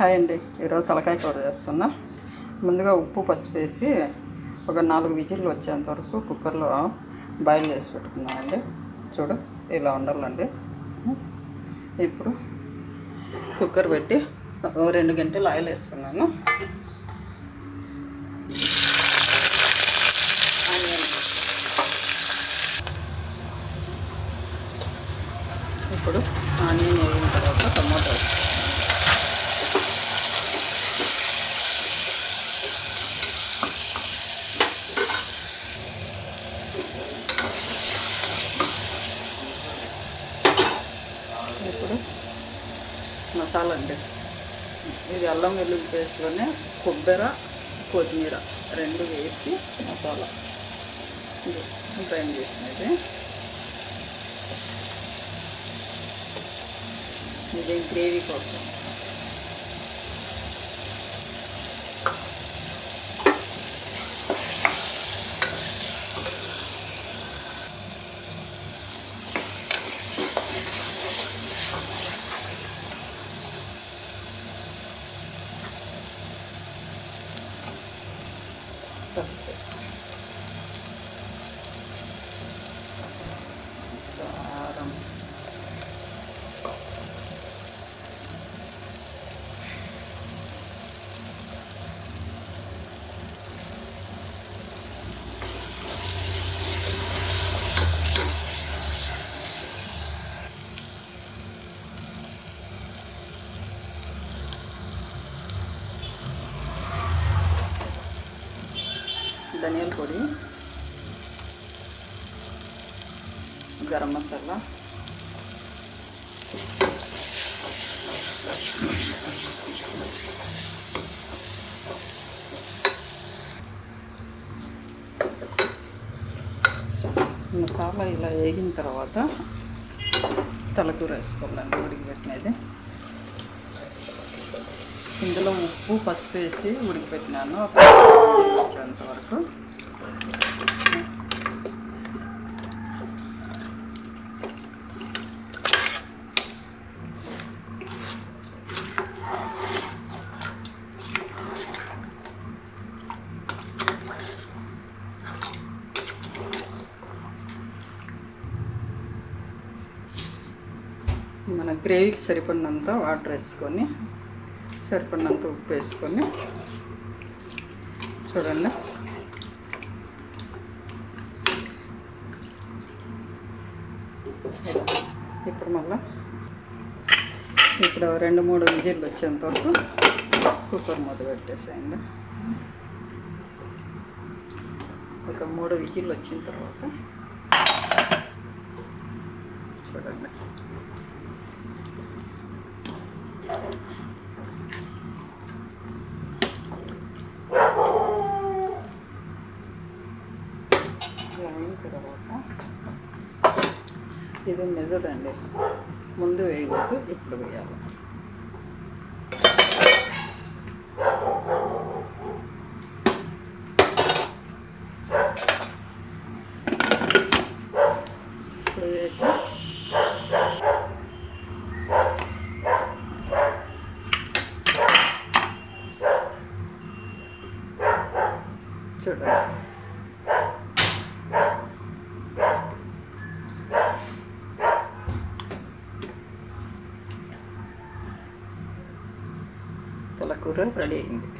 Hi అండి. ఈరోజు తలకాయ కూర చేస్తున్నా. ముందుగా ఉప్పు పసుపు వేసి ఒక నాలుగు విజిల్లు వచ్చేంత వరకు కుక్కర్లో బాయిల్ చేసి పెట్టుకున్నామండి చూడు ఇలా ఉండాలండి. ఇప్పుడు కుక్కర్ పెట్టి ఓ రెండు గంటలు ఆయిల్ వేసుకున్నాను. ఆనియన్ ఇప్పుడు ఆనియన్ వేగిన తర్వాత టమాటో వేస్తాను. ఇప్పుడు మసాలా అండి ఇది అల్లం వెల్లుల్లి పేస్ట్లోనే కొబ్బరి కొత్తిమీర రెండు వేసి మసాలా. గ్రైండ్ చేసినది. ఇది గ్రేవీ కోసం? పసుపు కారం ధనియాల పొడి గరం మసాలా మసాలా ఇలా వేగిన తర్వాత తలకూర వేసుకోవాలండి ఉడికిపెట్టినది ఇందులో ఉప్పు పసుపు వేసి ఉడికిపెట్టినాను. ఒక వచ్చేంత వరకు. మన గ్రేవీకి సరిపడినంత వాటర్ వేసుకొని సరిపడినంత ఉప్పు వేసుకొని చూడండి. ఇప్పుడు మళ్ళా ఇప్పుడు రెండు మూడు విజిల్లు వచ్చేంత వరకు కుక్కర్ మూత పెట్టేసేయండి. ఒక మూడు విజిల్లు వచ్చిన తర్వాత చూడండి ఇలా అయిన తర్వాత ఇది మెదడు అండి ముందు వేయకూడదు ఇప్పుడు వేయాలి. ఇప్పుడు వేసి చూడండి. తలకూర రెడీ అయింది